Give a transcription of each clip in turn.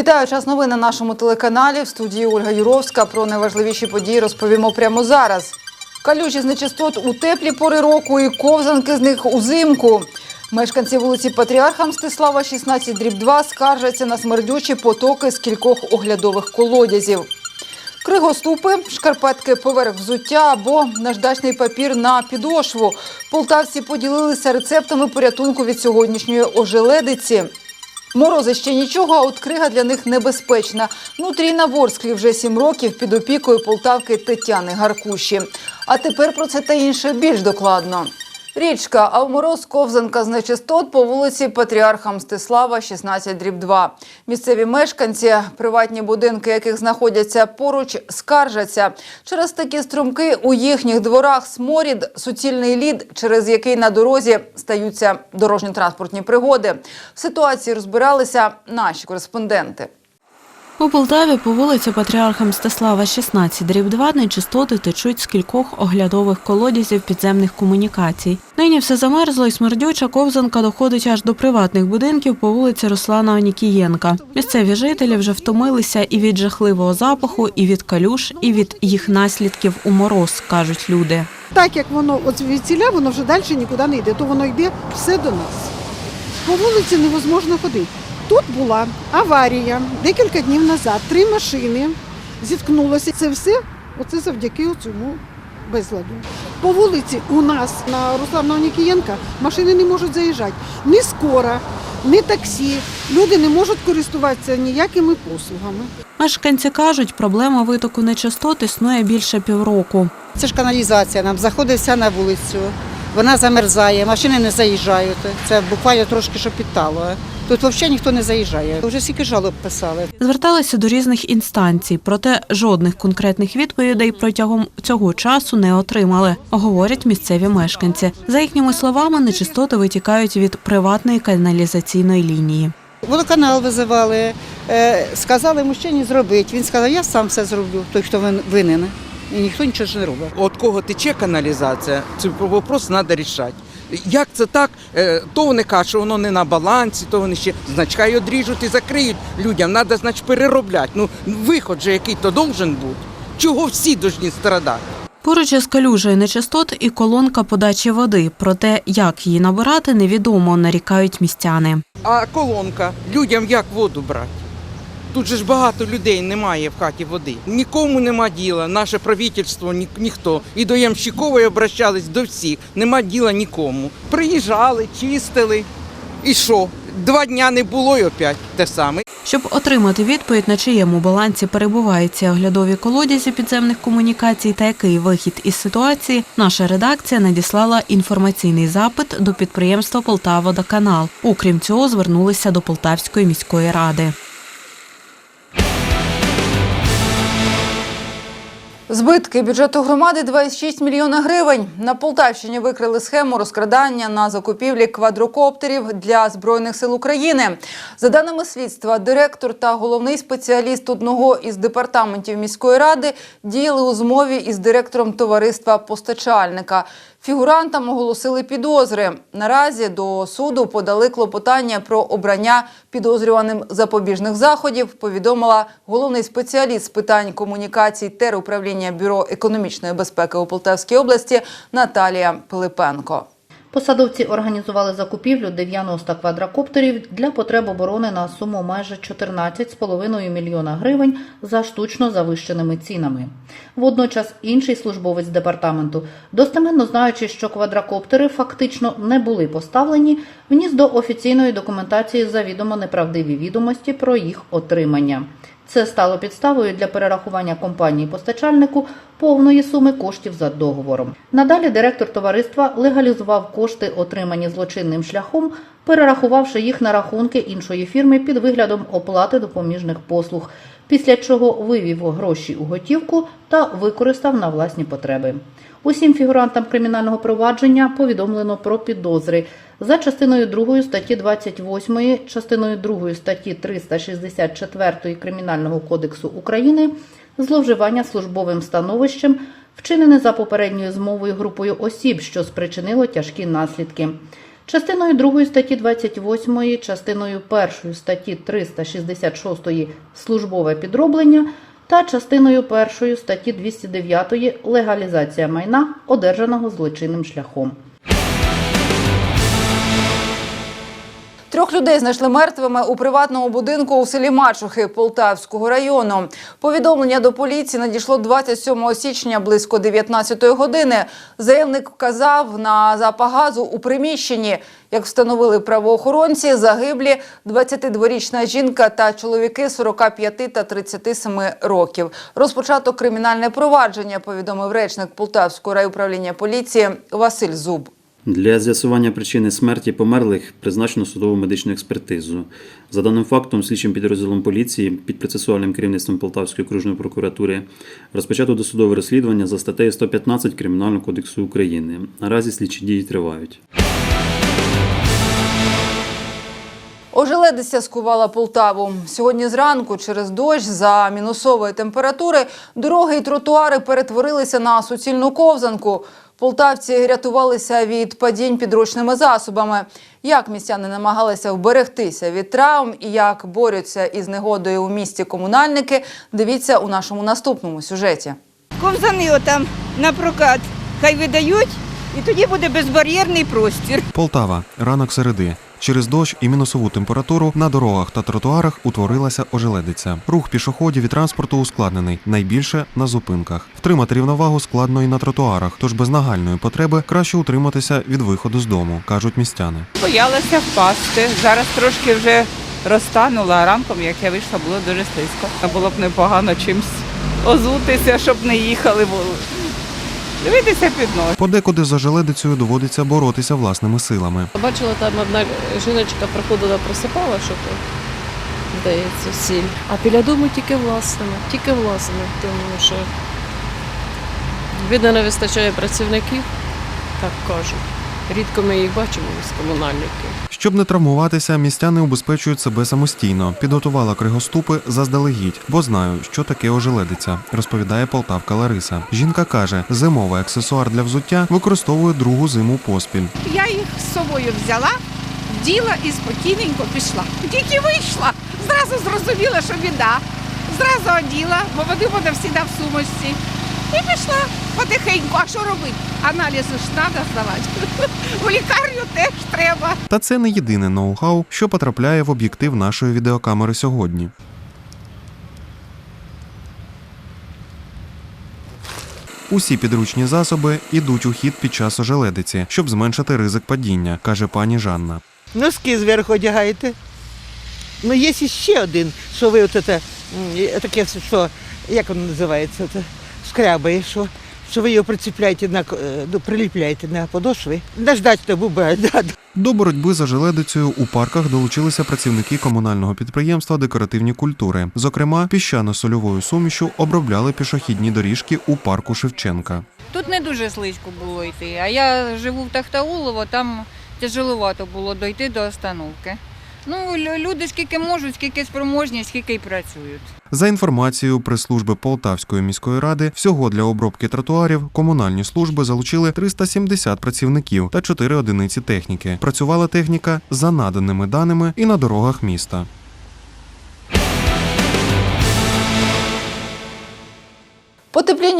Вітаю час новин на нашому телеканалі. В студії Ольга Юровська. Про найважливіші події розповімо прямо зараз. Калюжі з нечистот у теплі пори року і ковзанки з них узимку. Мешканці вулиці Патріарха Мстислава, 16 дріб 2, скаржаться на смердючі потоки з кількох оглядових колодязів. Кригоступи, шкарпетки поверх взуття або наждачний папір на підошву. Полтавці поділилися рецептами порятунку від сьогоднішньої ожеледиці. Морози ще нічого, а от крига для них небезпечна. Внутрі на Ворсклі вже сім років під опікою полтавки Тетяни Гаркуші. А тепер про це та інше більш докладно. Річка, а в мороз ковзанка з нечистот по вулиці Патріарха Мстислава, 16 дріб 2. Місцеві мешканці, приватні будинки, яких знаходяться поруч, скаржаться. Через такі струмки у їхніх дворах сморід, суцільний лід, через який на дорозі стаються дорожньо-транспортні пригоди. В ситуації розбиралися наші кореспонденти. У Полтаві по вулиці Патріарха Мстислава, 16, дріб 2, нечистоти течуть з кількох оглядових колодязів підземних комунікацій. Нині все замерзло і смердюча ковзанка доходить аж до приватних будинків по вулиці Руслана Онікієнка. Місцеві жителі вже втомилися і від жахливого запаху, і від калюш, і від їх наслідків у мороз, кажуть люди. Так як воно от звідсіля, воно вже далі нікуди не йде, то воно йде все до нас. По вулиці невозможно ходити. Тут була аварія декілька днів назад. Три машини зіткнулося. Це все оце завдяки цьому безладу. По вулиці у нас на Руслана Нікієнка машини не можуть заїжджати. Ні скора, ні таксі. Люди не можуть користуватися ніякими послугами. Мешканці кажуть, проблема витоку нечистот існує більше півроку. Це ж каналізація нам заходить вся на вулицю. Вона замерзає, машини не заїжджають. Це буквально трошки що підтало. Тут взагалі ніхто не заїжджає. Вже скільки жалоб писали. Зверталися до різних інстанцій, проте жодних конкретних відповідей протягом цього часу не отримали, говорять місцеві мешканці. За їхніми словами, нечистоти витікають від приватної каналізаційної лінії. Водоканал визивали, е, сказали мужчині зробити. Він сказав, я сам все зроблю, той, хто винен. І ніхто нічого ж не робить. От кого тече каналізація, цей вопрос треба рішати. Як це так? Е, То вони кажуть, що воно не на балансі, то вони ще значка й одріжуть і закриють людям. Треба, значить, переробляти. Ну, виход же який то должен бути. Чого всі повинні страдати? Поруч із калюжею нечистот і колонка подачі води. Проте, як її набирати, невідомо, нарікають містяни. А колонка, людям як воду брати? Тут же ж багато людей немає в хаті води. Нікому нема діла, наше правительство, ні, ніхто. І до Ямщикової обращались до всіх. Нема діла нікому. Приїжджали, чистили. І що? Два дня не було і опять те саме. Щоб отримати відповідь, на чиєму балансі перебувають ці оглядові колодязі підземних комунікацій та який вихід із ситуації, наша редакція надіслала інформаційний запит до підприємства Полтаводоканал. Окрім цього, звернулися до Полтавської міської ради. Збитки бюджету громади 26 мільйона гривень. На Полтавщині викрили схему розкрадання на закупівлі квадрокоптерів для збройних сил України. За даними слідства, директор та головний спеціаліст одного із департаментів міської ради діяли у змові із директором товариства постачальника. Фігурантам оголосили підозри. Наразі до суду подали клопотання про обрання підозрюваним запобіжних заходів. Повідомила головний спеціаліст з питань комунікацій теруправління бюро економічної безпеки у Полтавській області Наталія Пилипенко. Посадовці організували закупівлю 90 квадрокоптерів для потреб оборони на суму майже 14,5 мільйона гривень за штучно завищеними цінами. Водночас інший службовець департаменту, достеменно знаючи, що квадрокоптери фактично не були поставлені, вніс до офіційної документації завідомо неправдиві відомості про їх отримання. Це стало підставою для перерахування компанії-постачальнику повної суми коштів за договором. Надалі директор товариства легалізував кошти, отримані злочинним шляхом, перерахувавши їх на рахунки іншої фірми під виглядом оплати допоміжних послуг, після чого вивів гроші у готівку та використав на власні потреби. Усім фігурантам кримінального провадження повідомлено про підозри за частиною 2 статті 28, частиною 2 статті 364 Кримінального кодексу України зловживання службовим становищем, вчинене за попередньою змовою групою осіб, що спричинило тяжкі наслідки. частиною 2 статті 28, частиною 1 статті 366 службове підроблення та частиною 1 статті 209 легалізація майна, одержаного злочинним шляхом. Трьох людей знайшли мертвими у приватному будинку у селі Мачухи Полтавського району. Повідомлення до поліції надійшло 27 січня близько 19 години. Заявник вказав на запах газу у приміщенні. Як встановили правоохоронці, загиблі 22-річна жінка та чоловіки 45 та 37 років. Розпочато кримінальне провадження, повідомив речник Полтавського райуправління поліції Василь Зуб. Для з'ясування причини смерті померлих призначено судову медичну експертизу. За даним фактом, слідчим підрозділом поліції під процесуальним керівництвом Полтавської окружної прокуратури розпочато досудове розслідування за статтею 115 Кримінального кодексу України. Наразі слідчі дії тривають. Ожеледиця скувала Полтаву. Сьогодні зранку через дощ за мінусової температури дороги і тротуари перетворилися на суцільну ковзанку. Полтавці рятувалися від падінь підручними засобами. Як містяни намагалися вберегтися від травм і як борються із негодою у місті комунальники, дивіться у нашому наступному сюжеті. ковзани отам на прокат хай видають, і тоді буде безбар'єрний простір. Полтава. Ранок середи. Через дощ і мінусову температуру на дорогах та тротуарах утворилася ожеледиця. Рух пішоходів і транспорту ускладнений, найбільше на зупинках. Втримати рівновагу складно і на тротуарах, тож без нагальної потреби краще утриматися від виходу з дому, кажуть містяни. Боялася впасти. Зараз трошки вже розтанула, а ранком, як я вийшла, було дуже слизько. Було б непогано чимось озутися, щоб не їхали. Дивитися під ноги. Подекуди за желедицею доводиться боротися власними силами. Бачила, там одна жіночка проходила, просипала, що то, здається, сіль. А біля дому тільки власними, тільки власними, тому що видно, не вистачає працівників, так кажуть. Рідко ми їх бачимо з комунальників. Щоб не травмуватися, містяни убезпечують себе самостійно. Підготувала кригоступи заздалегідь, бо знаю, що таке ожеледиця, розповідає полтавка Лариса. Жінка каже, зимовий аксесуар для взуття використовує другу зиму поспіль. Я їх з собою взяла, вділа і спокійненько пішла. Тільки вийшла, зразу зрозуміла, що біда. Зразу оділа, бо води буде всіда в сумочці. І пішла потихеньку. А що робити? Аналізи ж треба здавати. У лікарню теж треба. Та це не єдине ноу-хау, що потрапляє в об'єктив нашої відеокамери сьогодні. Усі підручні засоби йдуть у хід під час ожеледиці, щоб зменшити ризик падіння, каже пані Жанна. Носки зверху одягаєте. Ну, є ще один, що ви от це, таке, що, як воно називається, шкрябає, що, що ви його прицепляєте на, к- е, ну, приліпляєте на подошви. Наждачно буває, да. До боротьби з ожеледицею у парках долучилися працівники комунального підприємства Декоративні культури. Зокрема, піщано-сольовою сумішю обробляли пішохідні доріжки у парку Шевченка. Тут не дуже слизько було йти, а я живу в Тахтаулово, там тяжеловато було дойти до остановки. Ну, лю- люди скільки можуть, скільки спроможні, скільки й працюють. За інформацією прес-служби Полтавської міської ради, всього для обробки тротуарів комунальні служби залучили 370 працівників та 4 одиниці техніки. Працювала техніка за наданими даними і на дорогах міста.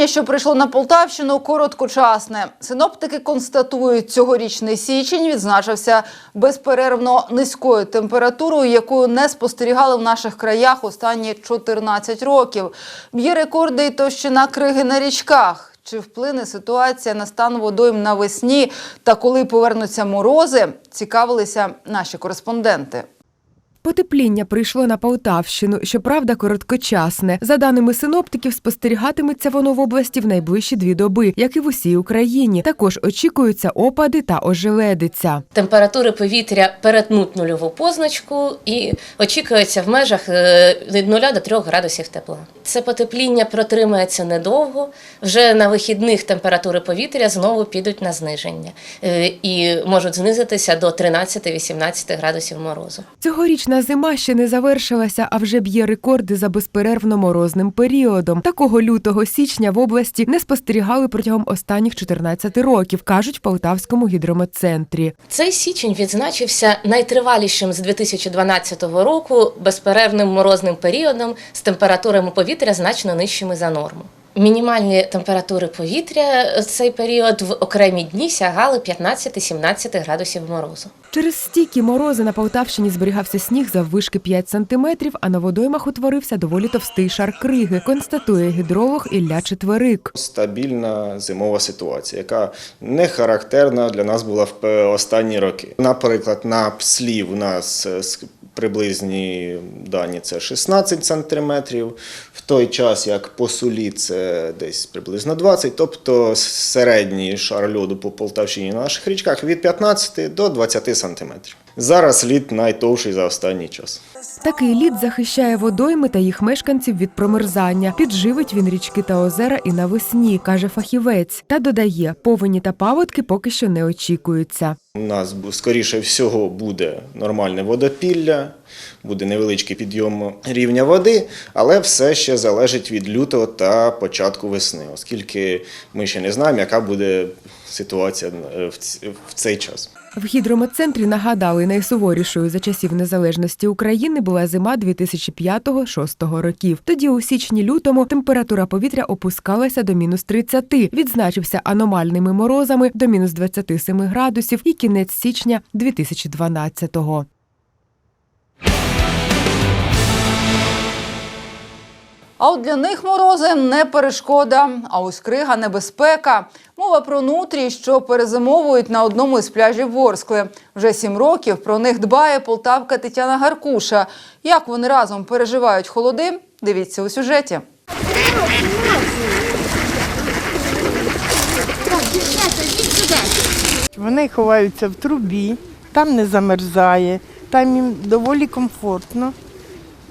Потепління, що прийшло на Полтавщину, короткочасне. Синоптики констатують, цьогорічний січень відзначився безперервно низькою температурою, якою не спостерігали в наших краях останні 14 років. Б'є рекорди й товщина криги на річках. Чи вплине ситуація на стан водойм навесні та коли повернуться морози, цікавилися наші кореспонденти. Потепління прийшло на Полтавщину, щоправда, короткочасне. За даними синоптиків, спостерігатиметься воно в області в найближчі дві доби, як і в усій Україні. Також очікуються опади та ожеледиця. Температури повітря перетнуть нульову позначку і очікується в межах е, від 0 до 3 градусів тепла. Це потепління протримається недовго. Вже на вихідних температури повітря знову підуть на зниження е, і можуть знизитися до 13-18 градусів морозу. Цьогорічна Цьогорічна зима ще не завершилася, а вже б'є рекорди за безперервно морозним періодом. Такого лютого січня в області не спостерігали протягом останніх 14 років, кажуть в Полтавському гідрометцентрі. Цей січень відзначився найтривалішим з 2012 року безперервним морозним періодом з температурами повітря значно нижчими за норму. Мінімальні температури повітря в цей період в окремі дні сягали 15-17 градусів морозу. Через стійкі морози на Полтавщині зберігався сніг заввишки 5 сантиметрів, а на водоймах утворився доволі товстий шар криги, констатує гідролог Ілля Четверик. стабільна зимова ситуація, яка не характерна для нас була в останні роки. Наприклад, на пслі у нас е, приблизні дані це 16 сантиметрів, в той час як по сулі це десь приблизно 20, тобто середній шар льоду по Полтавщині на наших річках від 15 до 20 сантиметрів. Зараз лід найтовший за останній час. Такий лід захищає водойми та їх мешканців від промерзання. Підживить він річки та озера і навесні, каже фахівець. Та додає, повені та паводки поки що не очікуються. У нас скоріше всього буде нормальне водопілля, буде невеличкий підйом рівня води, але все ще залежить від лютого та початку весни, оскільки ми ще не знаємо, яка буде ситуація е, в цей час. В гідрометцентрі нагадали, найсуворішою за часів незалежності України була зима 2005-2006 років. Тоді у січні-лютому температура повітря опускалася до мінус 30, відзначився аномальними морозами до мінус 27 градусів і кінець січня 2012-го. А от для них морози не перешкода, а ось крига небезпека. Мова про нутрі, що перезимовують на одному із пляжів Ворскли. Вже сім років про них дбає полтавка Тетяна Гаркуша. Як вони разом переживають холоди? Дивіться у сюжеті. Вони ховаються в трубі, там не замерзає, там їм доволі комфортно.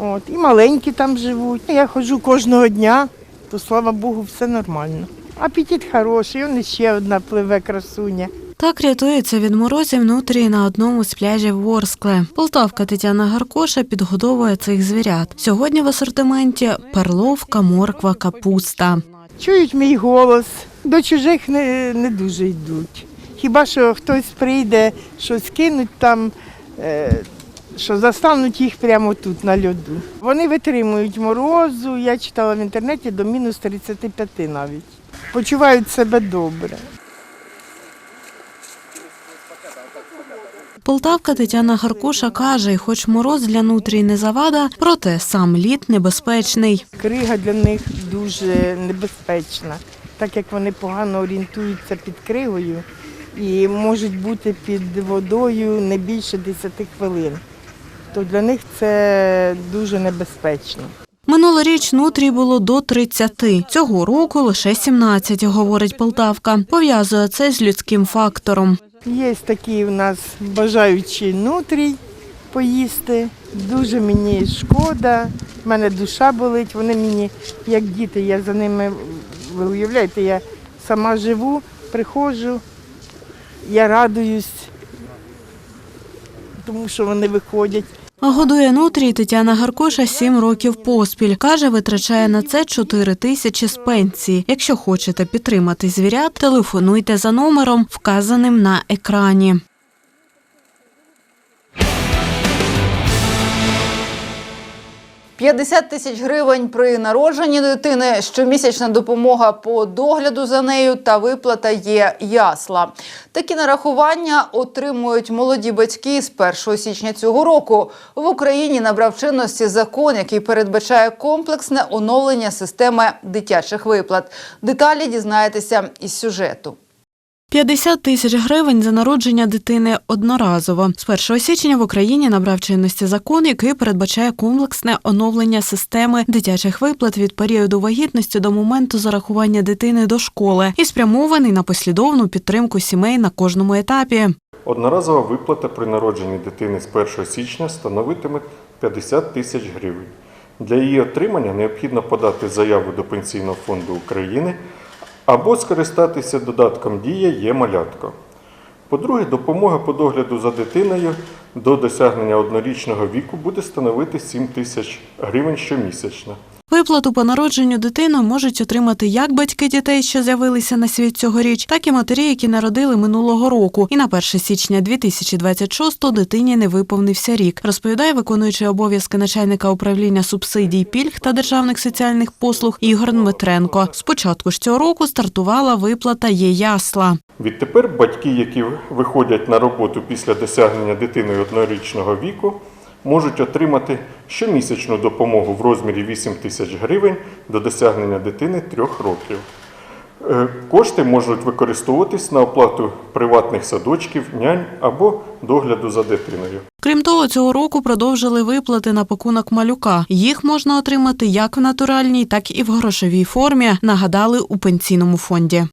От, і маленькі там живуть. Я ходжу кожного дня, то слава Богу, все нормально. Апетит хороший, он ще одна пливе красуня. Так рятується від морозів нутрії на одному з пляжів Ворскле. Полтавка Тетяна Гаркоша підгодовує цих звірят. Сьогодні в асортименті перловка, морква, капуста. Чують мій голос, до чужих не, не дуже йдуть. Хіба що хтось прийде, щось кинуть там, е, що застануть їх прямо тут на льоду. Вони витримують морозу, я читала в інтернеті до мінус 35 навіть. Почувають себе добре. Полтавка Тетяна Гаркуша каже, хоч мороз для нутрій не завада, проте сам лід небезпечний. Крига для них дуже небезпечна, так як вони погано орієнтуються під кригою і можуть бути під водою не більше 10 хвилин. То для них це дуже небезпечно. Минулоріч нутрій було до 30. Цього року лише 17, говорить Полтавка. Пов'язує це з людським фактором. Є такі у нас бажаючі нутрій поїсти. Дуже мені шкода, в мене душа болить, вони мені як діти, я за ними, ви уявляєте, я сама живу, приходжу, я радуюсь, тому що вони виходять. Годує нутрій Тетяна Гаркоша сім років поспіль. Каже, витрачає на це 4 тисячі з пенсії. Якщо хочете підтримати звірят, телефонуйте за номером, вказаним на екрані. – 50 тисяч гривень при народженні дитини, щомісячна допомога по догляду за нею та виплата є ясла. Такі нарахування отримують молоді батьки з 1 січня цього року. В Україні набрав чинності закон, який передбачає комплексне оновлення системи дитячих виплат. Деталі дізнаєтеся із сюжету. 50 тисяч гривень за народження дитини одноразово. З 1 січня в Україні набрав чинності закон, який передбачає комплексне оновлення системи дитячих виплат від періоду вагітності до моменту зарахування дитини до школи і спрямований на послідовну підтримку сімей на кожному етапі. Одноразова виплата при народженні дитини з 1 січня становитиме 50 тисяч гривень. Для її отримання необхідно подати заяву до Пенсійного фонду України або скористатися додатком Дія є малятко. По-друге, допомога по догляду за дитиною до досягнення однорічного віку буде становити 7 тисяч гривень щомісячно. Виплату по народженню дитини можуть отримати як батьки дітей, що з'явилися на світ цьогоріч, так і матері, які народили минулого року. І на 1 січня 2026 дитині не виповнився рік, розповідає виконуючий обов'язки начальника управління субсидій, пільг та державних соціальних послуг Ігор Дмитренко. З початку ж цього року стартувала виплата «Є ясла». Відтепер батьки, які виходять на роботу після досягнення дитиною однорічного віку, можуть отримати щомісячну допомогу в розмірі 8 тисяч гривень до досягнення дитини 3 років. Е, Кошти можуть використовуватись на оплату приватних садочків, нянь або догляду за дитиною. Крім того, цього року продовжили виплати на пакунок малюка. Їх можна отримати як в натуральній, так і в грошовій формі. Нагадали у пенсійному фонді.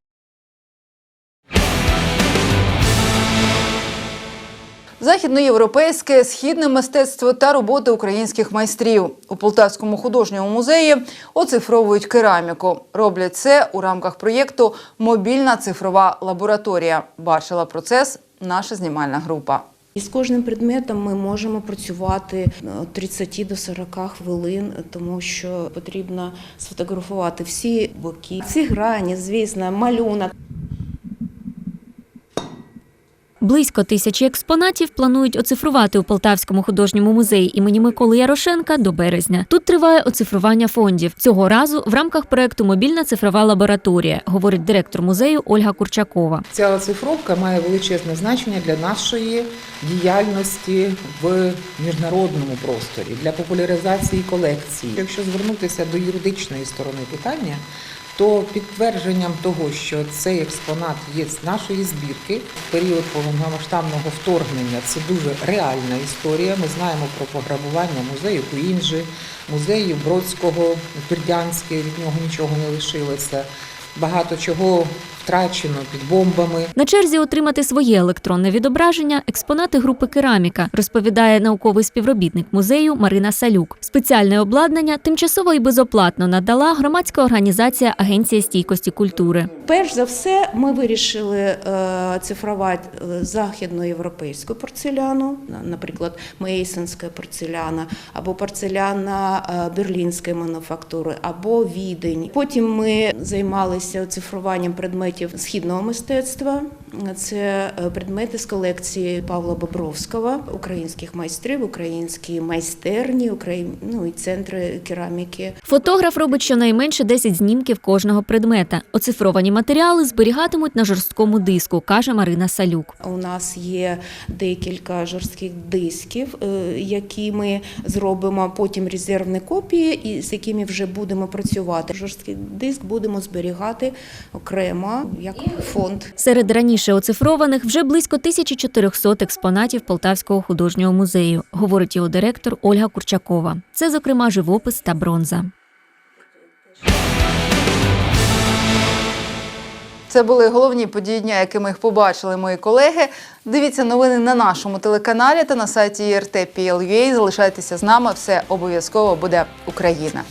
Західноєвропейське, східне мистецтво та роботи українських майстрів у Полтавському художньому музеї оцифровують кераміку. Роблять це у рамках проєкту Мобільна цифрова лабораторія. Бачила процес наша знімальна група. І з кожним предметом ми можемо працювати від 30 до 40 хвилин, тому що потрібно сфотографувати всі боки, всі грані, звісно, малюнок. Близько тисячі експонатів планують оцифрувати у Полтавському художньому музеї імені Миколи Ярошенка до березня. Тут триває оцифрування фондів. Цього разу в рамках проекту Мобільна цифрова лабораторія, говорить директор музею Ольга Курчакова. Ця оцифровка має величезне значення для нашої діяльності в міжнародному просторі для популяризації колекції. Якщо звернутися до юридичної сторони питання, то підтвердженням того, що цей експонат є з нашої збірки в період повномасштабного вторгнення, це дуже реальна історія. Ми знаємо про пограбування музею Куінджи, музею Бродського, Бердянське, від нього нічого не лишилося. Багато чого втрачено під бомбами. На черзі отримати своє електронне відображення експонати групи Кераміка, розповідає науковий співробітник музею Марина Салюк. Спеціальне обладнання тимчасово і безоплатно надала громадська організація Агенція стійкості культури. Перш за все, ми вирішили е, цифрувати е, західноєвропейську порцеляну, на- наприклад, Мейсонська порцеляна, або порцеляна е, берлінської мануфактури, або відень. Потім ми займалися цифруванням предметів східного мистецтва. Це е, предмети з колекції Павла Бобровського, українських майстрів, українські майстерні, Украї... ну, і центри кераміки. Фотограф робить щонайменше 10 знімків кожного предмета. Оцифровані матеріали зберігатимуть на жорсткому диску, каже Марина Салюк. У нас є декілька жорстких дисків, е, які ми зробимо потім резервні копії, і з якими вже будемо працювати. Жорсткий диск будемо зберігати окремо як фонд. Серед раніше оцифрованих вже близько 1400 експонатів Полтавського художнього музею, говорить його директор Ольга Курчакова. Це, зокрема, живопис та бронза. Це були головні події дня, якими їх побачили мої колеги. Дивіться новини на нашому телеканалі та на сайті IRT.PL.UA. Залишайтеся з нами. Все обов'язково буде Україна.